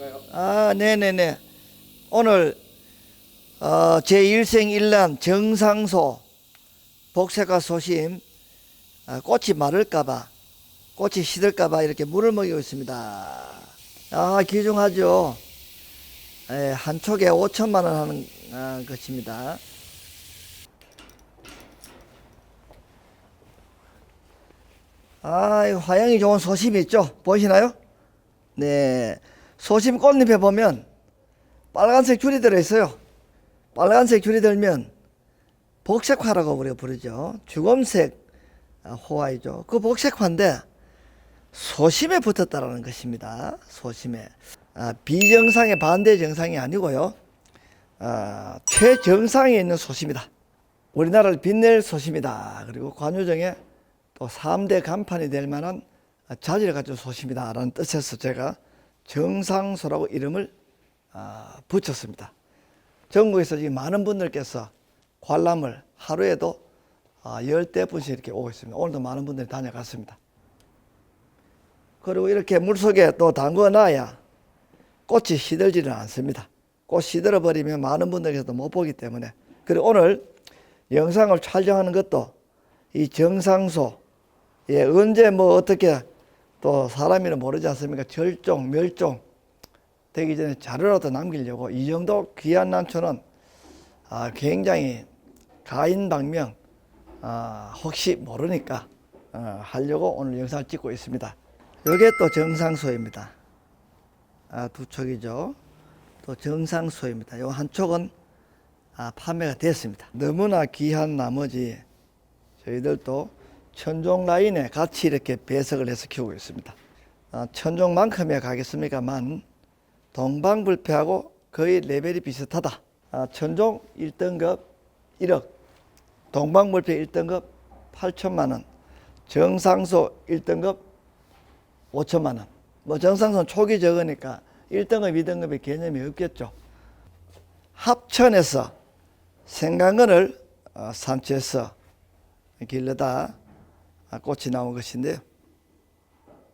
건가요? 아, 네네네. 오늘 어, 제 일생 일난 정상소 복색화 소심 아, 꽃이 마를까봐 꽃이 시들까봐 이렇게 물을 먹이고 있습니다. 아 귀중하죠. 예, 한 촉에 5천만 원 하는 아, 것입니다. 아, 이 화양이 좋은 소심이 있죠? 보이시나요? 네. 소심 꽃잎에 보면 빨간색 줄이 들어있어요. 빨간색 줄이 들면 복색화라고 우리가 부르죠. 주검색 아, 호화이죠. 그 복색화인데 소심에 붙었다라는 것입니다. 소심에. 아, 비정상의 반대 정상이 아니고요. 아, 최정상에 있는 소심이다. 우리나라를 빛낼 소심이다. 그리고 관유정의 또 3대 간판이 될 만한 자질을 가진 소심이다라는 뜻에서 제가 정상소라고 이름을 아, 붙였습니다. 전국에서 지금 많은 분들께서 관람을 하루에도 아, 열대 분씩 이렇게 오고 있습니다. 오늘도 많은 분들이 다녀갔습니다. 그리고 이렇게 물속에 또 담궈놔야 꽃이 시들지는 않습니다. 꽃 시들어 버리면 많은 분들께서도 못 보기 때문에 그리고 오늘 영상을 촬영하는 것도 이 정상소 예, 언제 뭐 어떻게 또 사람이는 모르지 않습니까? 절종, 멸종 되기 전에 자료라도 남기려고 이 정도 귀한 난초는 아, 굉장히 가인방명 아, 혹시 모르니까 어, 하려고 오늘 영상을 찍고 있습니다. 이게 또 정상소입니다. 아, 두 촉이죠. 또 정상소입니다. 요한 촉은 아, 판매가 됐습니다. 너무나 귀한 나머지 저희들도 천종 라인에 같이 이렇게 배석을 해서 키우고 있습니다. 아, 천종만큼이야 가겠습니까만 동방불패하고 거의 레벨이 비슷하다. 아, 천종 1등급 1억, 동방불패 1등급 8천만 원, 정상소 1등급 5천만 원. 뭐 정상소는 촉이 적으니까 1등급, 2등급의 개념이 없겠죠. 합천에서 생강근을 어, 산치에서 길러다 아, 꽃이 나온 것인데요.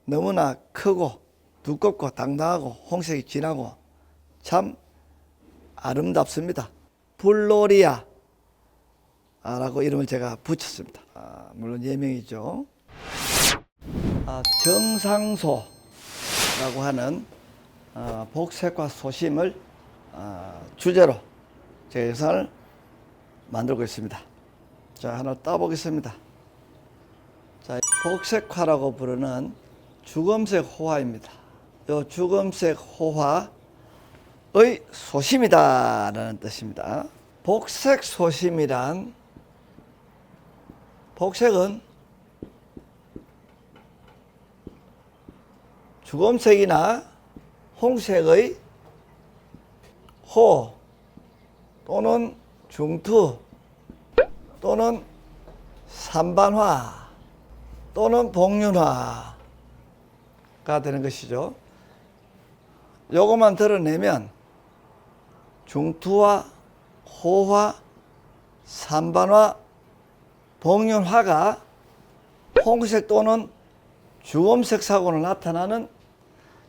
너무나 크고 두껍고 당당하고 홍색이 진하고 참 아름답습니다. 블로리아 라고 이름을 제가 붙였습니다. 아, 물론 예명이죠. 아, 정상소라고 하는 아, 복색과 소심을 아, 주제로 제 영상을 만들고 있습니다. 자, 하나 따보겠습니다. 자, 복색화라고 부르는 주검색 호화입니다. 요 주검색 호화의 소심이다라는 뜻입니다. 복색 소심이란 복색은 주검색이나 홍색의 호 또는 중투 또는 산반화 또는 복륜화가 되는 것이죠. 요것만 드러내면 중투화, 호화, 산반화, 복륜화가 홍색 또는 주검색 사고로 나타나는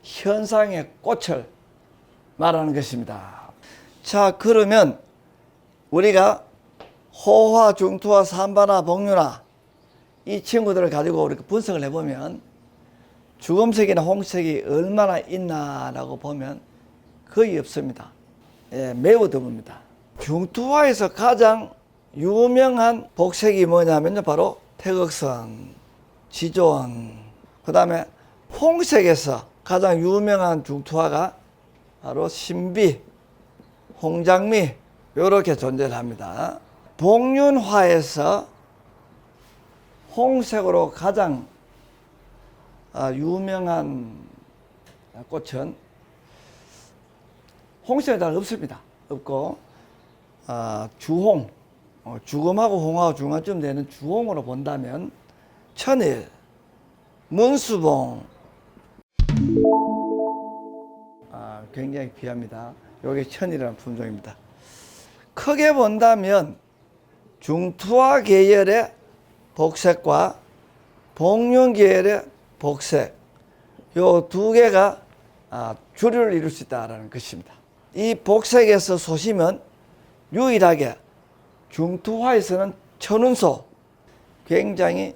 현상의 꽃을 말하는 것입니다. 자, 그러면 우리가 호화, 중투화, 산반화, 복륜화 이 친구들을 가지고 이렇게 분석을 해보면 주검색이나 홍색이 얼마나 있나라고 보면 거의 없습니다. 예, 매우 드뭅니다. 중투화에서 가장 유명한 복색이 뭐냐면요. 바로 태극선, 지존, 그 다음에 홍색에서 가장 유명한 중투화가 바로 신비, 홍장미, 이렇게 존재를 합니다. 복륜화에서 홍색으로 가장 아, 유명한 꽃은 홍색에 잘 없습니다. 없고 아, 주홍, 어, 주검하고 홍하고 중간쯤 되는 주홍으로 본다면 천일, 문수봉 아, 굉장히 귀합니다. 이게 천이라는 품종입니다. 크게 본다면 중투화 계열의 복색과 복륜 계열의 복색 요 두 개가 아, 주류를 이룰 수 있다라는 것입니다. 이 복색에서 소심은 유일하게 중투화에서는 천운소 굉장히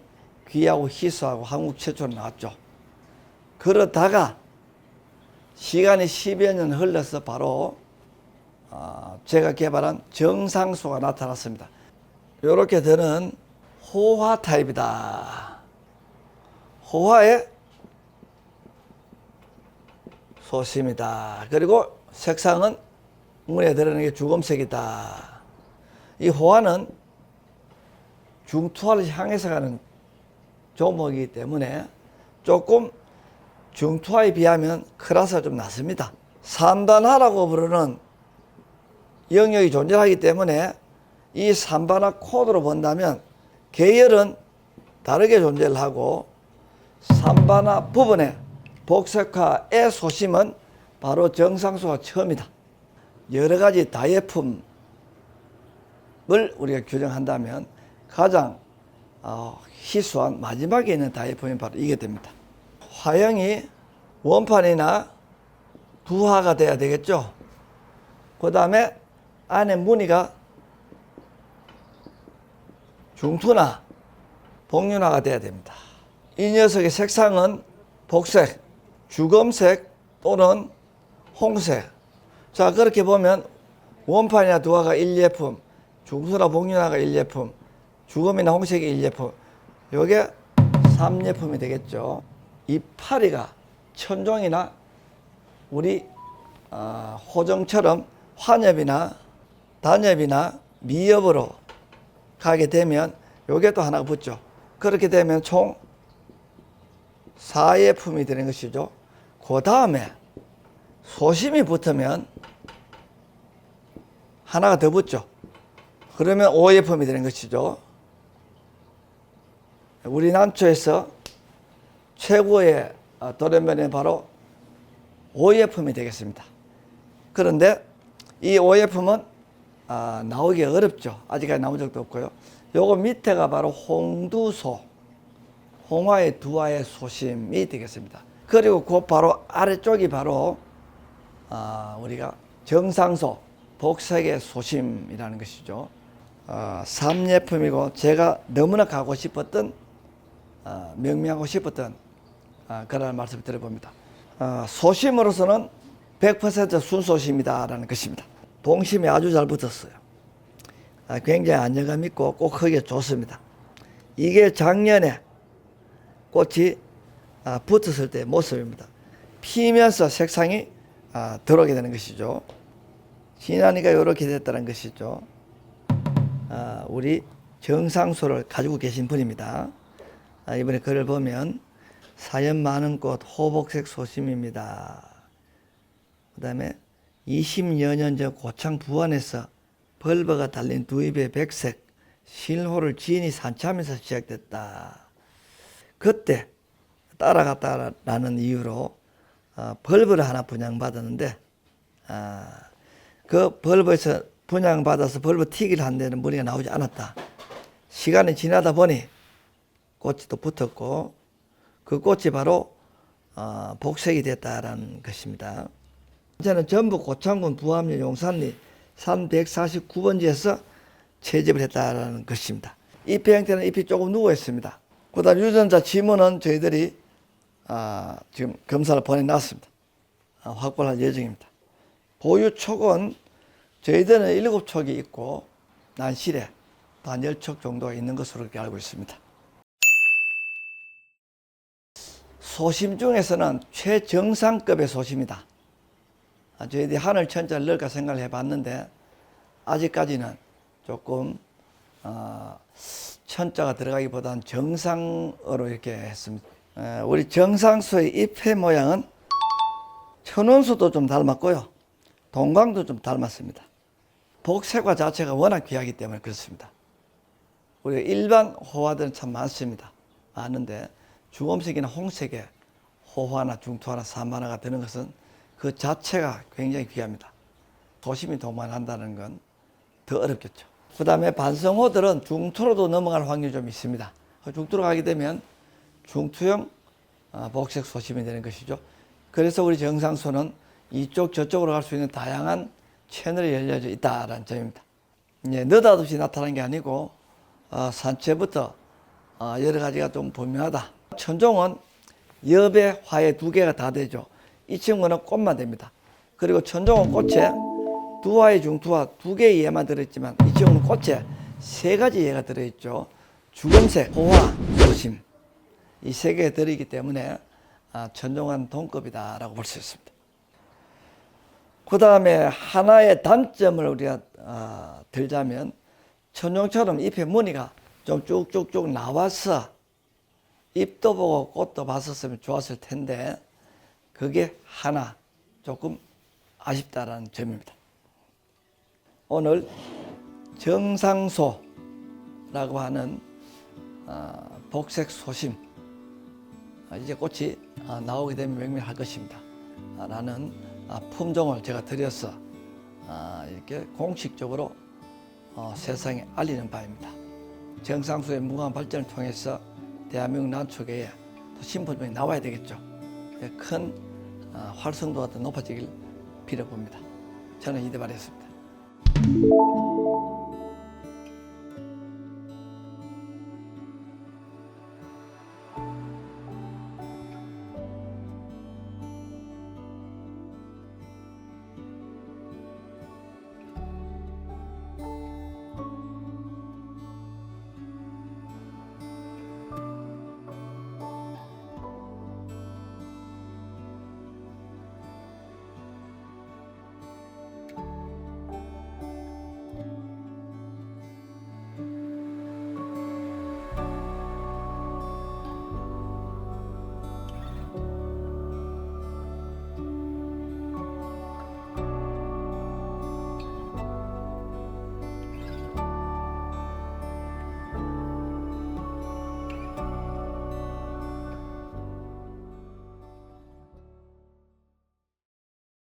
귀하고 희소하고 한국 최초로 나왔죠. 그러다가 시간이 10여 년 흘러서 바로 아, 제가 개발한 정상소가 나타났습니다. 이렇게 되는 호화 타입이다. 호화의 소심이다. 그리고 색상은 문에 들어가는 게 주검색이다. 이 호화는 중투화를 향해서 가는 종목이기 때문에 조금 중투화에 비하면 클라스가 좀 낮습니다. 산단화라고 부르는 영역이 존재하기 때문에 이 산반화 코드로 본다면 계열은 다르게 존재를 하고 산반화 부분의 복색화의 소심은 바로 정상수가 처음이다. 여러 가지 다이애품을 우리가 규정한다면 가장 어, 희소한 마지막에 있는 다이애품이 바로 이게 됩니다. 화형이 원판이나 두화가 돼야 되겠죠. 그 다음에 안에 무늬가 중투나 복륜화가 돼야 됩니다. 이 녀석의 색상은 복색, 주검색 또는 홍색. 자, 그렇게 보면 원판이나 두화가 일예품, 중투나 복륜화가 일예품, 주검이나 홍색이 일예품. 요게 삼예품이 되겠죠. 이 파리가 천종이나 우리 어, 호정처럼 환엽이나 단엽이나 미엽으로 가게 되면 요게 또 하나 붙죠. 그렇게 되면 총 4예품이 되는 것이죠. 그 다음에 소심이 붙으면 하나가 더 붙죠. 그러면 5예품이 되는 것이죠. 우리 난초에서 최고의 어, 도련변이 바로 오예품이 되겠습니다. 그런데 이 오예품은 아, 나오기 어렵죠. 아직까지 나온 적도 없고요. 요거 밑에가 바로 홍두소, 홍화의 두화의 소심이 되겠습니다. 그리고 그 바로 아래쪽이 바로 아, 우리가 정상소, 복색의 소심이라는 것이죠. 아, 삼예품이고 제가 너무나 가고 싶었던 아, 명명하고 싶었던 아, 그런 말씀을 드려봅니다. 아, 소심으로서는 100% 순소심이다라는 것입니다. 동심이 아주 잘 붙었어요. 아, 굉장히 안정감 있고 꼭 크게 좋습니다. 이게 작년에 꽃이 아, 붙었을 때 모습입니다. 피면서 색상이 아, 들어오게 되는 것이죠. 지나니까 이렇게 됐다는 것이죠. 아, 우리 정상소를 가지고 계신 분입니다. 아, 이번에 글을 보면 사연 많은 꽃 호복색 소심입니다. 그 다음에 20여 년 전 고창 부안에서 벌버가 달린 두 입의 백색 실호를 지인이 산참에서 시작됐다. 그때 따라갔다라는 이유로 어, 벌브를 하나 분양받았는데 아, 그 벌브에서 분양받아서 벌브 튀기를 한 데는 무늬가 나오지 않았다. 시간이 지나다 보니 꽃이 또 붙었고 그 꽃이 바로 어, 복색이 됐다라는 것입니다. 저는 전북 고창군 부암리 용산리 349번지에서 채집을 했다라는 것입니다. 잎 형태는 잎이 조금 누워 있습니다. 그 다음 유전자 지문은 저희들이 아, 지금 검사를 보내놨습니다. 아, 확보할 예정입니다. 보유 촉은 저희들은 일곱 촉이 있고 난실에 한 열 촉 정도가 있는 것으로 알고 있습니다. 소심 중에서는 최정상급의 소심이다. 아, 저희들이 하늘 천자를 넣을까 생각을 해봤는데 아직까지는 조금 어, 천자가 들어가기보다는 정상으로 이렇게 했습니다. 에, 우리 정상수의 잎의 모양은 천원수도 좀 닮았고요. 동광도 좀 닮았습니다. 복색화 자체가 워낙 귀하기 때문에 그렇습니다. 우리 일반 호화들은 참 많습니다. 많은데 주검색이나 홍색에 호화나 중투화나 산만화가 되는 것은 그 자체가 굉장히 귀합니다. 도심이 동반한다는 건 더 어렵겠죠. 그 다음에 반성호들은 중투로도 넘어갈 확률이 좀 있습니다. 중투로 가게 되면 중투형 아, 복색 소심이 되는 것이죠. 그래서 우리 정상소는 이쪽 저쪽으로 갈 수 있는 다양한 채널이 열려져 있다라는 점입니다. 예, 느닷없이 나타난 게 아니고 어, 산채부터 어, 여러 가지가 좀 분명하다. 천종은 엽에 화에 두 개가 다 되죠. 이 친구는 꽃만 됩니다. 그리고 천종은 꽃에 두 화의 중투와 두 개의 예만 들어있지만 이 친구는 꽃에 세 가지 예가 들어있죠. 주검색, 호화, 소심 이 세 개가 들어있기 때문에 아, 천종은 동급이다라고 볼 수 있습니다. 그 다음에 하나의 단점을 우리가 어, 들자면 천룡처럼 잎에 무늬가 좀 쭉쭉쭉 나와서 잎도 보고 꽃도 봤었으면 좋았을 텐데 그게 하나 조금 아쉽다라는 점입니다. 오늘 정상소라고 하는 어, 복색 소심 아, 이제 꽃이 아, 나오게 되면 맹맹할 것입니다. 아, 라는 아, 품종을 제가 드려서 아, 이렇게 공식적으로 어, 세상에 알리는 바입니다. 정상수의 무궁한 발전을 통해서 대한민국 난초계에 또 신품종이 나와야 되겠죠. 예, 큰 아, 활성도가 더 높아지길 빌어봅니다. 저는 이대발이었습니다.